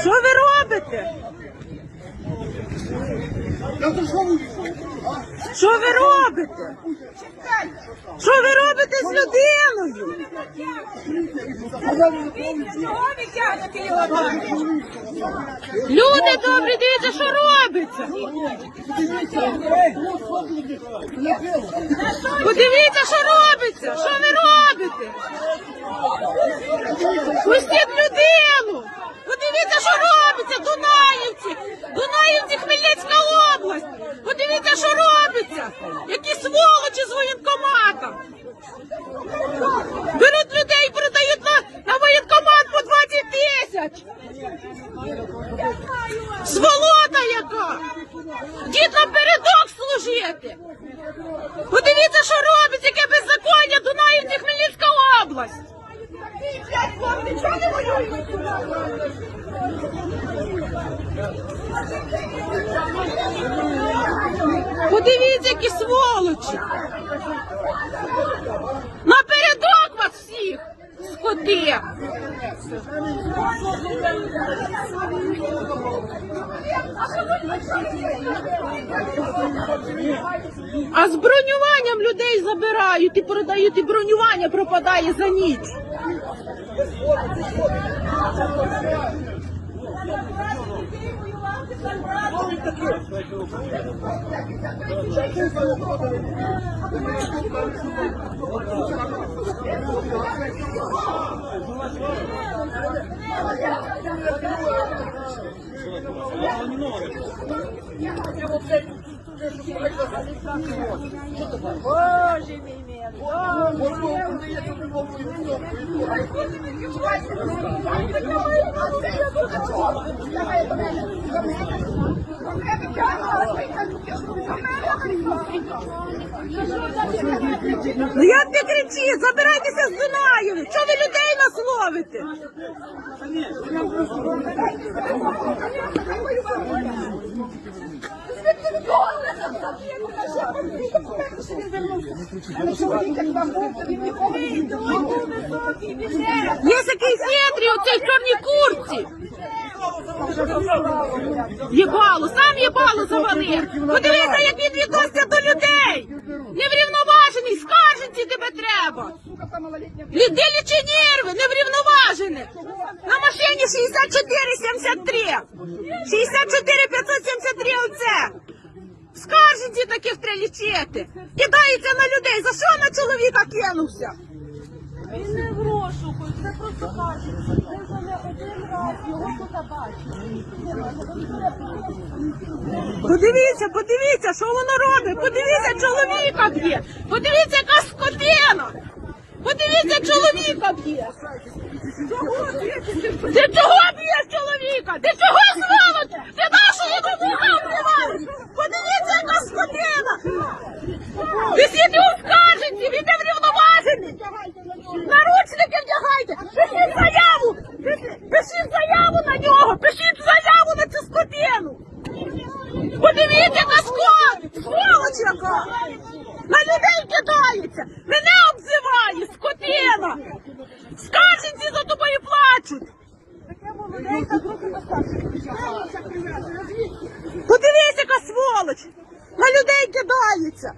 Що ви робите? Що ви робите? Що ви робите з людиною? Люди добрі, дивіться, що робиться. Подивіться, що робиться. Що ви робите? Пустіть людину. Подивіться, що робиться. Дунаївці. Дунаївці, Хмельницька область. Подивіться, що робиться. Які сволочі з воєнкоматом. Беруть людей і передають на, на воєнкомат по 20 тисяч. Сволота яка! Дід нам передок служити! Подивіться, що робить, яке беззаконня Дунаївці Хмельницька область! Подивіться, які сволочі! Напередок вас всіх! Скоти! А з бронюванням людей забирають і продають, і бронювання пропадає за ніч. Ну як не кричіть, забирайтеся з Дунаєві! Що ви людей ловите? Є такий хитрий у цій чорній куртці. Єбало, сам єбало завалив. Подивіться, як він відноситься до людей. Неврівноважений, скарженці тебе Ділічі нерви, неврівноважений. На машині 6473. 64 573 оце. Скарженці таких треба лічити. Кидається на людей. За що на чоловіка кинувся? Він не в розшуку, це просто кажуть. Ми вже не один раз його тут бачили. Подивіться, подивіться, що воно робить. Подивіться, чоловіка б'є. Подивіться, яка скотина. Подивіться, чоловіка б'є. Ти чого б'єш чоловіка? Ти чого сволоч? Ти його вуха вбиваєш? Подивіться, яка скотина. Ви сидите у скарженці, він не врівноважений. Наручники вдягайте. Пишіть заяву. Пишіть заяву на нього. Пишіть заяву на цю скотину. Подивіться на скот! Сволоч яка! На людей кидається! Скарженці за тобою плачуть! Подивись, яка сволоч! На людей кидається!